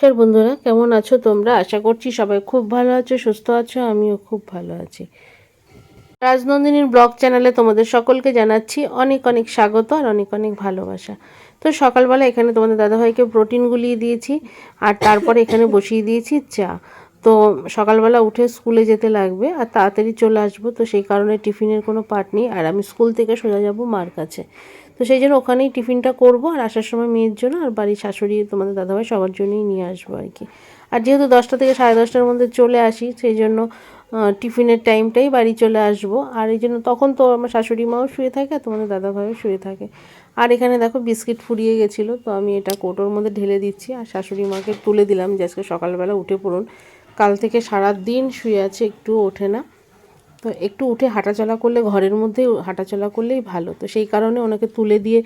নমস্কার বন্ধুরা, কেমন আছো তোমরা? আশা করছি সবাই খুব ভালো আছো, সুস্থ আছো, আমিও খুব ভালো আছি। রাজনন্দিনীর ব্লগ চ্যানেলে তোমাদের সকলকে জানাচ্ছি অনেক অনেক স্বাগত আর অনেক অনেক ভালোবাসা। তো সকালবেলা এখানে তোমাদের দাদাভাইকে প্রোটিন গুলিয়ে দিয়েছি আর তারপরে এখানে বসিয়ে দিয়েছি চা। তো সকালবেলা উঠে স্কুলে যেতে লাগবে আর তাড়াতাড়ি চলে আসব, তো সেই কারণে টিফিনের কোনো পার্ট নেই। আর আমি স্কুল থেকে সোজা যাব মার কাছে। তো সেই জন্য ওখানেই টিফিনটা করব, আর আসার সময় মেয়ের জন্য, আর বাড়ির শাশুড়ি, তোমাদের দাদাভাই সবার জন্যই নিয়ে আসব আর কি। আর যেহেতু দশটা থেকে সাড়ে দশটার মধ্যে চলে আসি, সেই জন্য টিফিনের টাইমটাই বাড়ি চলে আসব। আর এই জন্য তখন তো আমার শাশুড়ি মাও শুয়ে থাকে, আর তোমাদের দাদাভাইও শুয়ে থাকে। আর এখানে দেখো বিস্কিট ফুরিয়ে গেছিল, তো আমি এটা কোটোর মধ্যে ঢেলে দিচ্ছি, আর শাশুড়ি মাকে তুলে দিলাম যে আজকে সকালবেলা উঠে পড়ুন। কাল থেকে সারা দিন শুয়ে আছে একটু ওঠে না। তো একটু উঠে হাঁটাচলা করলে, ঘরের মধ্যে হাঁটাচলা করলেই ভালো। তো সেই কারণে ওনাকে তুলে দিয়ে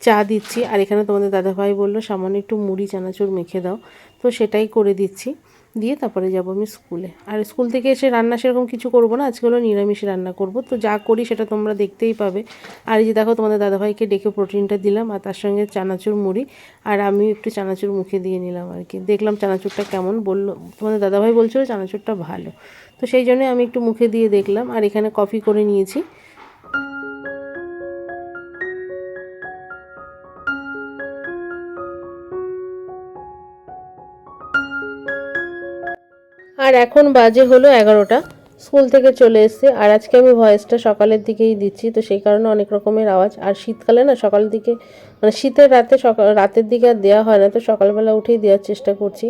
চা দিচ্ছি। আর এখানে তোমাদের দাদাভাই বলল, সামান্য একটু মুড়ি, চানাচুর মেখে দাও। তো সেটাই করে দিচ্ছি। দিয়ে তারপরে যাব আমি স্কুলে। আর স্কুল থেকে এসে রান্না সেরকম কিছু করব না। আজকে হলো নিরামিষ রান্না করব। তো যা করি সেটা তোমরা দেখতেই পাবে। আর এই যে দেখো, তোমাদের দাদাভাইকে ডেকে প্রোটিনটা দিলাম, আর তার সঙ্গে চানাচুর মুড়ি। আর আমি একটু চানাচুর মুখে দিয়ে নিলাম আর কি। দেখলাম চানাচুরটা কেমন। বলল, তোমাদের দাদাভাই বলছিল চানাচুরটা ভালো। তো সেই জন্য আমি একটু মুখে দিয়ে দেখলাম আর এখানে কফি করে নিয়েছি। আর এখন বাজে হলো এগারোটা। স্কুল থেকে চলে এসেছে। আর আজকে আমি ভয়েসটা সকালের দিকেই দিচ্ছি। তো সেই কারণে অনেক রকমের আওয়াজ। আর শীতকালে না সকালের দিকে মানে শীতের রাতে সকাল, রাতের দিকে আর দেওয়া হয় না। তো সকালবেলা উঠেই দেওয়ার চেষ্টা করছি।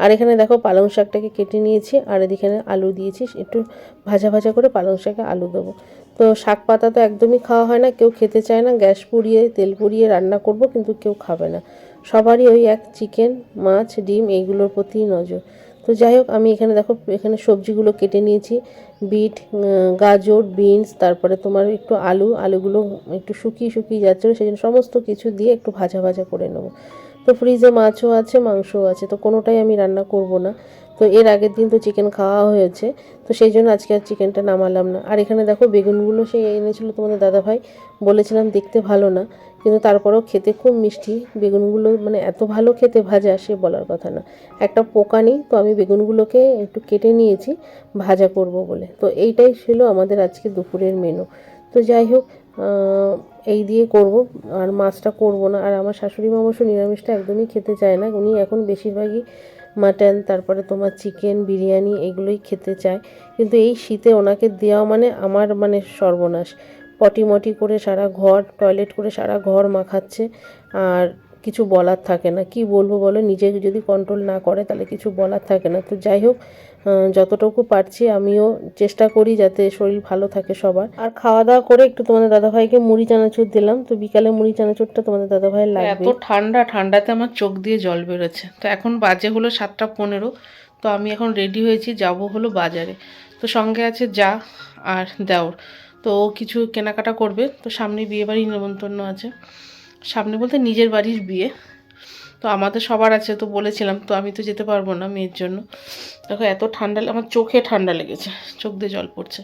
আর এখানে দেখো পালং শাকটাকে কেটে নিয়েছি। আর এদিকে আলু দিয়েছি। একটু ভাজা ভাজা করে পালং শাকে আলু দেবো। তো শাক পাতা তো একদমই খাওয়া হয় না। কেউ খেতে চায় না। গ্যাস পুড়িয়ে, তেল পুড়িয়ে রান্না করব, কিন্তু কেউ খাবে না। সবারই ওই এক চিকেন, মাছ, ডিম, এইগুলোর প্রতি নজর। তো যাই হোক, আমি এখানে দেখো, এখানে সবজিগুলো কেটে নিয়েছি। বিট গাজর, বিনস, তারপরে তোমার একটু আলু, আলুগুলো একটু শুকিয়ে শুকিয়ে যাচ্ছিল সেই জন্য সমস্ত কিছু দিয়ে একটু ভাজা ভাজা করে নেব। তো ফ্রিজে মাছও আছে, মাংসও আছে, তো কোনোটাই আমি রান্না করব না। তো এর আগের দিন তো চিকেন খাওয়া হয়েছে, তো সেই জন্য আজকে আর চিকেনটা নামালাম না। আর এখানে দেখো বেগুনগুলো সে এনেছিল তোমাদের দাদাভাই, বলেছিলাম দেখতে ভালো না, কিন্তু তারপরেও খেতে খুব মিষ্টি। বেগুনগুলো মানে এত ভালো খেতে ভাজা, সে বলার কথা না। একটা পোকা নেই, তো আমি বেগুনগুলোকে একটু কেটে নিয়েছি, ভাজা করব বলে। তো এইটাই ছিল আমাদের আজকে দুপুরের মেনু তো যাই হোক এই দিয়ে করব, আর মাছটা করব না। আর আমার শাশুড়ি মা অবশ্য নিরামিষটা একদমই খেতে চায় না, উনি এখন বেশিরভাগই মাটন, তারপরে তোমার চিকেন, বিরিয়ানি এগুলোই খেতে চায়। কিন্তু এই শীতে ওনাকে দেওয়া মানে আমার মানে সর্বনাশ। পটিমটি করে সারা ঘর, টয়লেট করে সারা ঘর মাখাচ্ছে। আর কিছু বলার থাকে না। কি বলব বলো? নিজে যদি কন্ট্রোল না করে তাহলে কিছু বলার থাকে না। তো যাই হোক যতটুকু পারছি আমিও চেষ্টা করি যাতে শরীর ভালো থাকে সবার। আর খাওয়া দাওয়া করে একটু তোমাদের দাদাভাইকে মুড়ি চানাচুর দিলাম। তো বিকালে মুড়ি চানাচুরটা তোমাদের দাদাভাই লাগবে এত ঠান্ডা ঠান্ডাতে আমার চোখ দিয়ে জল বেরোচ্ছে। তো এখন বাজে হলো সাতটা পনেরো। তো আমি এখন রেডি হয়েছি যাব হলো বাজারে। তো সঙ্গে আছে যা আর দেওর। তো ও কিছু কেনাকাটা করবে। তো সামনে বিয়ে বাড়ির নেমন্তন্ন আছে। সামনে বলতে নিজের বাড়ির বিয়ে। তো আমাদের সবার আছে, তো বলেছিলাম, তো আমি তো যেতে পারব না মেয়ের জন্য। দেখো, এত ঠান্ডা আমার চোখে ঠান্ডা লেগেছে, চোখ দিয়ে জল পড়ছে।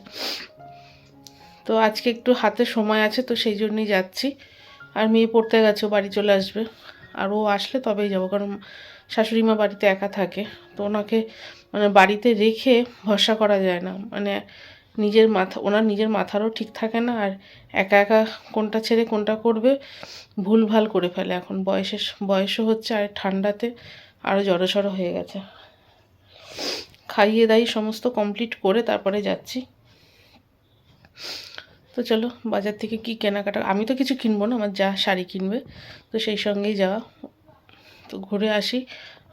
তো আজকে একটু হাতে সময় আছে, তো সেই জন্যই যাচ্ছি। আর মেয়ে পড়তে গেছে বাড়ি চলে আসবে। আর ও আসলে তবেই যাব, কারণ শাশুড়ি মা বাড়িতে একা থাকে। তো ওনাকে মানে বাড়িতে রেখে ভরসা করা যায় না। মানে নিজের মাথা, ওনার নিজের মাথারও ঠিক থাকে না আর একা একা কোনটা ছেড়ে কোনটা করবে, ভুলভাল করে ফেলে। এখন বয়সের, বয়সও হচ্ছে আর ঠান্ডাতে আরও জড়সড় হয়ে গেছে। খাইয়ে দাই সমস্ত কমপ্লিট করে তারপরে যাচ্ছি। তো চলো, বাজার থেকে কি কেনাকাটা, আমি তো কিছু কিনবো না, আমার যা শাড়ি কিনবে, তো সেই সঙ্গেই যাওয়া। তো ঘুরে আসি।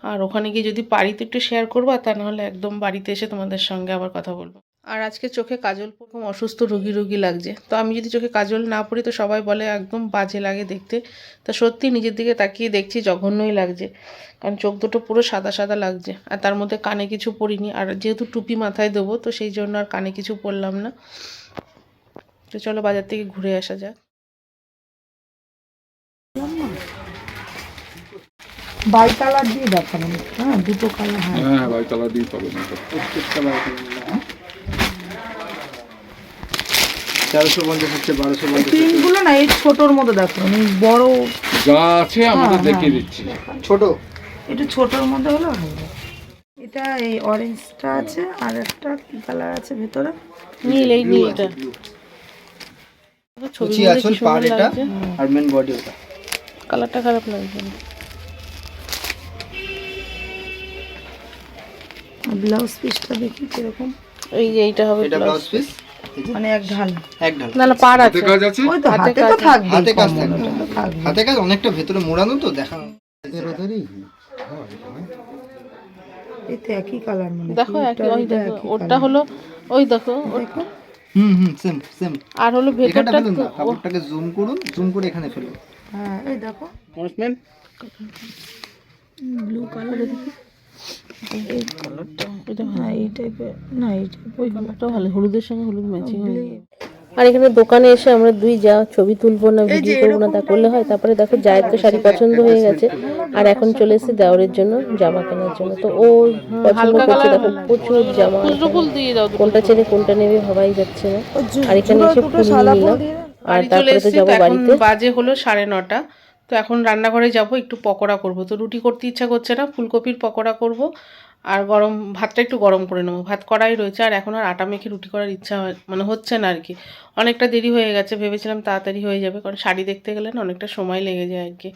আর ওখানে গিয়ে যদি পারি তো একটু শেয়ার করব, তা নাহলে একদম বাড়িতে এসে তোমাদের সঙ্গে আবার কথা বলব। আর আজকে চোখে কাজল প্রথম অসুস্থ রুগী রুগী লাগছে। তো আমি যদি চোখে কাজল না পড়ি তো সবাই বলে একদম বাজে লাগে দেখতে। তা সত্যি নিজের দিকে তাকিয়ে দেখছি জঘন্যই লাগছে। কারণ চোখ দুটো পুরো সাদা সাদা লাগছে। আর তার মধ্যে কানে কিছু পরিনি আর যেহেতু টুপি মাথায় দেবো তো সেই জন্য আর কানে কিছু পরলাম না। তো চলো বাজার থেকে ঘুরে আসা যাক। বাই কালার দিয়ে আমার হ্যাঁ দুটো কালার। হ্যাঁ হ্যাঁ কালার দিয়ে পাবেন। তেরোশো পঞ্চাশ হচ্ছে বারোশো পঞ্চাশ তিনগুলো না এই ছোটোর মধ্যে দেখো আমি বড় যা আছে আমাদের হ্যাঁ, দেখিয়ে হ্যাঁ। দিচ্ছি। ছোট? একটু ছোটোর মধ্যে হলে এটা এই অরেঞ্জটা আছে আর একটা কি কালার আছে ভেতরে। নীল এই নীলটা কুচি আঁচল পার এটা আর মেন বডি ওটা। কালারটা খারাপ লাগছে না। ব্লাউজ পিসটা দেখি কীরকম। এই যে এইটা হবে এটা ব্লাউজ পিস মানে এক ঢাল। এক ঢাল। না না পার আছে। কাজ আছে? ওই তো হাতে তো থাকবে হাতে কাজ থাকবে। হাতে কাজ অনেকটা ভেতরে মোড়ানো তো একই কালার মানে দেখো একই ওই দেখো ওটা হলো ওই দেখো ওটা হুম হুম সেম সেম আর হলো ভেতরটা কাপড়টাকে জুম করুন জুম করে এখানে ফেলুন। হ্যাঁ এই দেখো। ব্লু কালার এই কালারটা এটা হ্যাঁ এই টাইপের না এই টাইপের ওই কালারটা ভালো হলুদের সঙ্গে হলুদ ম্যাচিং হয়ে আর এখানে দোকানে এসে আমরা দুই যা ছবি তুলবো না ভিডিও করব না তা করলে হয়। তারপরে দেখো জায়ের তো শাড়ি পছন্দ হয়ে গেছে। আর এখন চলে এসেছে দেওরের জন্য জামা কেনার জন্য। তো ও পছন্দ করছে দেখো প্রচুর জামা। কোনটা ছেড়ে কোনটা নেবে ভাবাই যাচ্ছে না। আর এখানে এসে ফুল নিলাম। আর তারপরে তো যাব বাড়িতে। বাজে হলো সাড়ে নটা। তো এখন রান্নাঘরে যাব, একটু পকোড়া করব। তো রুটি করতে ইচ্ছা করছে না, ফুলকপির পকোড়া করব। আর গরম, ভাতটা একটু গরম করে নেব। ভাত করাই রয়েছে, আর এখন আর আটা মেখে রুটি করার ইচ্ছা হয় মানে হচ্ছে না আর কি। অনেকটা দেরি হয়ে গেছে, ভেবেছিলাম তাড়াতাড়ি হয়ে যাবে, কারণ শাড়ি দেখতে গেলে না অনেকটা সময় লেগে যায় আর কি।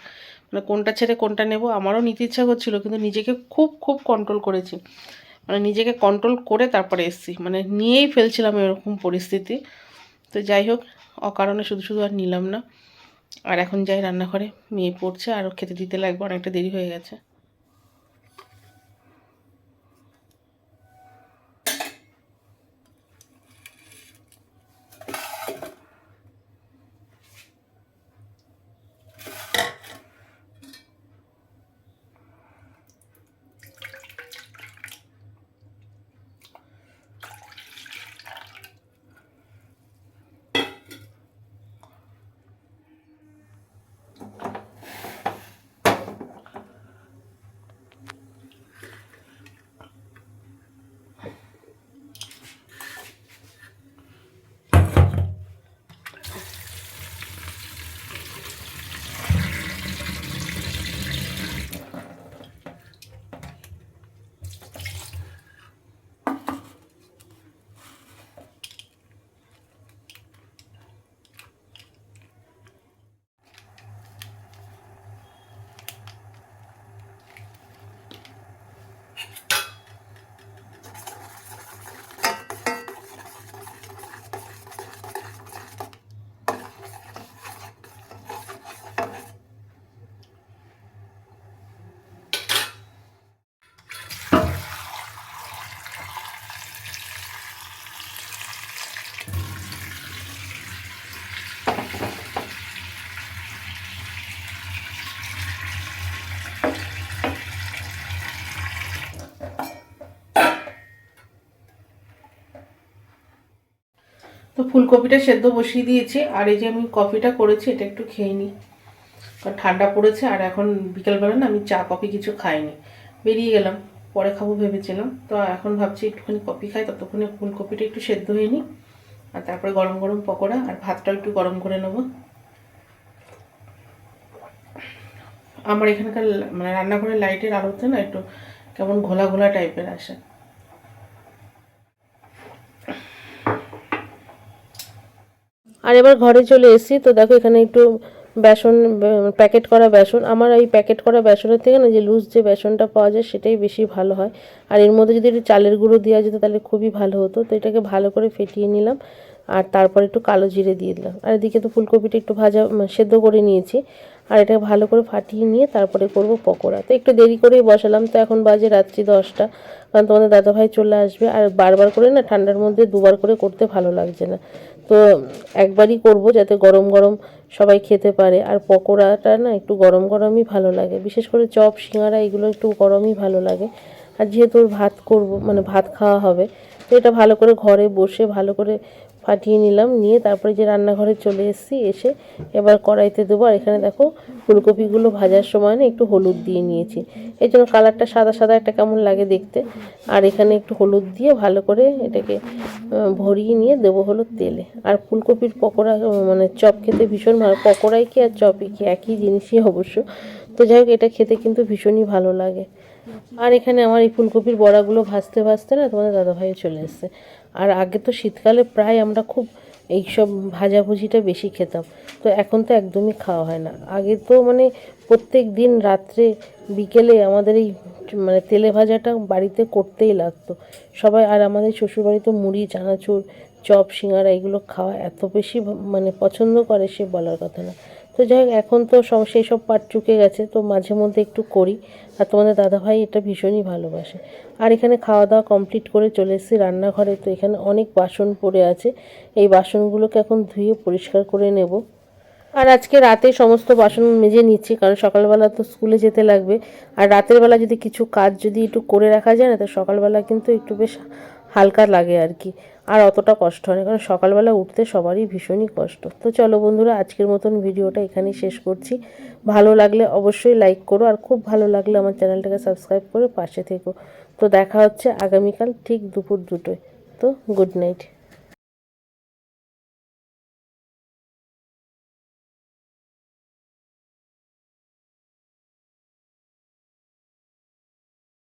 মানে কোনটা ছেড়ে কোনটা নেব, আমারও নিতে ইচ্ছা করছিল, কিন্তু নিজেকে খুব খুব কন্ট্রোল করেছি। মানে নিজেকে কন্ট্রোল করে তারপরে এসছি। মানে নিয়েই ফেলছিলাম এরকম পরিস্থিতি। তো যাই হোক, অকারণে শুধু শুধু আর নিলাম না। আর এখন যাই রান্নাঘরে মেয়ে পড়ছে আরও খেতে দিতে লাগবে অনেকটা দেরি হয়ে গেছে। তো ফুলকপিটা সেদ্ধ বসিয়ে দিয়েছি, আর এই যে আমি কফিটা করেছি, এটা একটু খেয়ে নিই। কারণ ঠান্ডা পড়েছে, আর এখন বিকেলবেলা না আমি চা, কফি কিছু খাইনি। বেরিয়ে গেলাম, পরে খাব ভেবেছিলাম। তো এখন ভাবছি একটুখানি কফি খাই, ততক্ষণে ফুলকপিটা একটু সেদ্ধ হয়ে নিই, আর তারপরে গরম গরম পকোড়া, আর ভাতটাও একটু গরম করে নেব। আমার এখানকার মানে রান্নাঘরের লাইটের আলোতে না একটু কেমন ঘোলা ঘোলা টাইপের আসে। আর এবার ঘরে চলে এসেছি, তো দেখো এখানে একটু বেসন প্যাকেট করা বেসন। আমার এই প্যাকেট করা বেসনের থেকে না, যে লুজ যে বেসনটা পাওয়া যায়, সেটাই বেশি ভালো হয়। আর এর মধ্যে যদি একটু চালের গুঁড়ো দেওয়া যেত, তাহলে খুবই ভালো হতো। তো এটাকে ভালো করে ফেটিয়ে নিলাম, আর তারপর একটু কালো জিরে দিয়ে দিলাম। আর এদিকে তো ফুলকপিটা একটু ভাজা সেদ্ধ করে নিয়েছি। আর এটাকে ভালো করে ফাটিয়ে নিয়ে তারপরে করব পকোড়া। তো একটু দেরি করেই বসালাম, তো এখন বাজে রাত্রি দশটা। কারণ তোমাদের দাদাভাই চলে আসবে, আর বারবার করে না ঠান্ডার মধ্যে দুবার করে করতে ভালো লাগছে না। তো একবারই করব যাতে গরম গরম সবাই খেতে পারে। আর পকোড়াটা না একটু গরম গরমই ভালো লাগে। বিশেষ করে চপ, সিঙ্গারা এগুলো একটু গরমই ভালো লাগে। আর যেহেতু ভাত করব মানে ভাত খাওয়া হবে, তো এটা ভালো করে ঘরে বসে ভালো করে ফাটিয়ে নিলাম, নিয়ে তারপরে যে রান্নাঘরে চলে এসেছি, এসে এবার কড়াইতে দেবো। আর এখানে দেখো, ফুলকপিগুলো ভাজার সময় না একটু হলুদ দিয়ে নিয়েছি। এই জন্য কালারটা সাদা সাদা একটা কেমন লাগে দেখতে। আর এখানে একটু হলুদ দিয়ে ভালো করে এটাকে ভরিয়ে নিয়ে দেবো হলো তেলে। আর ফুলকপির পকোড়া মানে চপ খেতে ভীষণ ভালো। পকোড়াই কি আর চপই কি? একই জিনিসই অবশ্য। তো যাই হোক, এটা খেতে কিন্তু ভীষণই ভালো লাগে। আর এখানে আমার এই ফুলকপির বড়াগুলো ভাজতে ভাজতে না তোমাদের দাদাভাইও চলে এসছে। আর আগে তো শীতকালে প্রায় আমরা খুব এইসব ভাজাভুজিটা বেশি খেতাম। তো এখন তো একদমই খাওয়া হয় না। আগে তো মানে প্রত্যেক দিন রাত্রে, বিকেলে আমাদের এই মানে তেলে ভাজাটা বাড়িতে করতেই লাগতো। সবাই আর আমাদের শ্বশুরবাড়িতে মুড়ি, চানাচুর, চপ, সিঙ্গারা এগুলো খাওয়া এত বেশি মানে পছন্দ করে সে বলার কথা না। তো যাই হোক, এখন তো সেই সব পাট চুকে গেছে, তো মাঝে মধ্যে একটু করি। আর তোমাদের দাদাভাই এটা ভীষণই ভালোবাসে। আর এখানে খাওয়া দাওয়া কমপ্লিট করে চলে এসেছি রান্নাঘরে, তো এখানে অনেক বাসন পড়ে আছে। এই বাসনগুলোকে এখন ধুয়ে পরিষ্কার করে নেব। আর আজকে রাতে সমস্ত বাসন মেজে নিচ্ছি, কারণ সকালবেলা তো স্কুলে যেতে লাগবে। আর রাতের বেলা যদি কিছু কাজ যদি একটু করে রাখা যায় না, তো সকালবেলা কিন্তু একটু বেশ হালকা লাগে আর কি। আর অতটা কষ্ট হয় না কারণ সকালবেলা উঠতে সবারই ভীষণই কষ্ট। তো চলো বন্ধুরা, আজকের মতন ভিডিওটা এখানেই শেষ করছি। ভালো লাগলে অবশ্যই লাইক করো, আর খুব ভালো লাগলে আমার চ্যানেলটাকে সাবস্ক্রাইব করে পাশে থেকো। তো দেখা হচ্ছে আগামীকাল ঠিক দুপুর দুটোয়। তো গুড নাইট